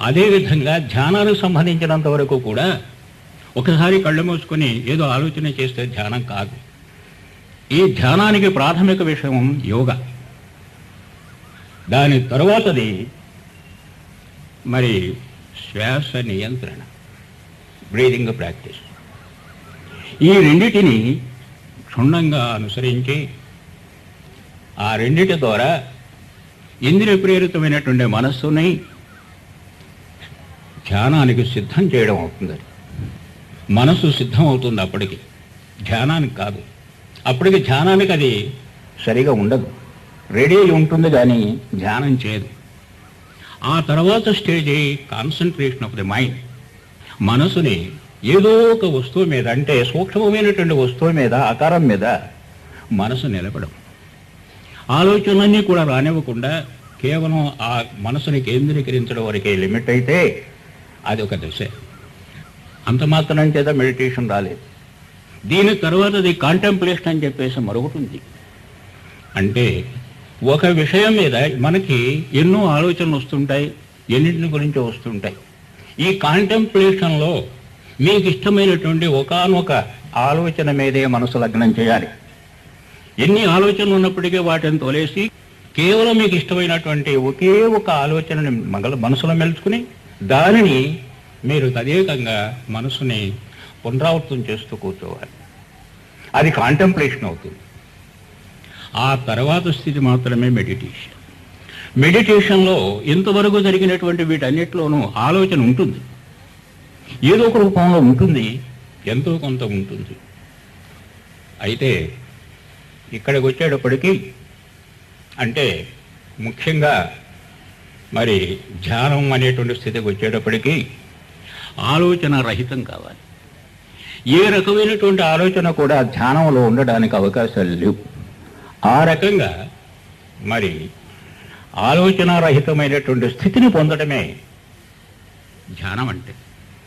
అదేవిధంగా ధ్యానానికి సంబంధించినంత వరకు కూడా ఒకసారి కళ్ళు మూసుకొని ఏదో ఆలోచన చేస్తే ధ్యానం కాదు. ఈ ధ్యానానికి ప్రాథమిక విషయం యోగ. దాని తరువాతది మరి శ్వాస నియంత్రణ బ్రీదింగ్ ప్రాక్టీస్. ఈ రెండిటిని క్షుణ్ణంగా అనుసరించి ఆ రెండిటి ద్వారా ఇంద్రియ ప్రేరితమైనటువంటి మనస్సుని ధ్యానానికి సిద్ధం చేయడం అవుతుంది మనసు సిద్ధం అవుతుంది అప్పటికి. ధ్యానానికి కాదు. అప్పటికి ధ్యానానికి అది సరిగా ఉండదు. రెడీ ఉంటుంది కానీ ధ్యానం చేయదు. ఆ తర్వాత stage concentration of the mind. మనసుని ఏదో ఒక వస్తువు మీద అంటే సూక్ష్మమైనటువంటి వస్తువు మీద ఆకారం మీద మనసు నిలబడం ఆలోచనలన్నీ కూడా రానివ్వకుండా కేవలం ఆ మనసుని కేంద్రీకరించడం వరకే లిమిట్ అయితే అది ఒక దశ. అంత మాత్రం చేత మెడిటేషన్ రాలేదు. దీని తర్వాత అది కాంటెంప్లేషన్ అని చెప్పేసి మరొకటి ఉంది అంటే ఒక విషయం మీద మనకి ఎన్నో ఆలోచనలు వస్తుంటాయి ఎన్నింటిని గురించి వస్తుంటాయి. ఈ కాంటెంప్లేషన్లో మీకు ఇష్టమైనటువంటి ఒకానొక ఆలోచన మీదే మనసు లగ్నం చేయాలి. ఎన్ని ఆలోచనలు ఉన్నప్పటికీ వాటిని తొలేసి కేవలం మీకు ఇష్టమైనటువంటి ఒకే ఒక ఆలోచనని మగల మనసులో మెలుచుకుని దానిని మీరు తదేకంగా మనసుని పునరావృతం చేస్తూ కూర్చోవాలి. అది కాంటెంప్లేషన్ అవుతుంది. ఆ తర్వాత స్థితి మాత్రమే మెడిటేషన్ మెడిటేషన్లో ఇంతవరకు జరిగినటువంటి వీటన్నిటిలోనూ ఆలోచన ఉంటుంది. ఏదో ఒక రూపంలో ఉంటుంది ఎంతో కొంత ఉంటుంది. అయితే ఇక్కడికి వచ్చేటప్పటికి అంటే ముఖ్యంగా మరి ధ్యానం అనేటువంటి స్థితికి వచ్చేటప్పటికి ఆలోచన రహితం కావాలి. ఏ రకమైనటువంటి ఆలోచన కూడా ధ్యానంలో ఉండడానికి అవకాశాలు లేవు. ఆ రకంగా మరి ఆలోచన రహితమైనటువంటి స్థితిని పొందడమే ధ్యానం అంటే.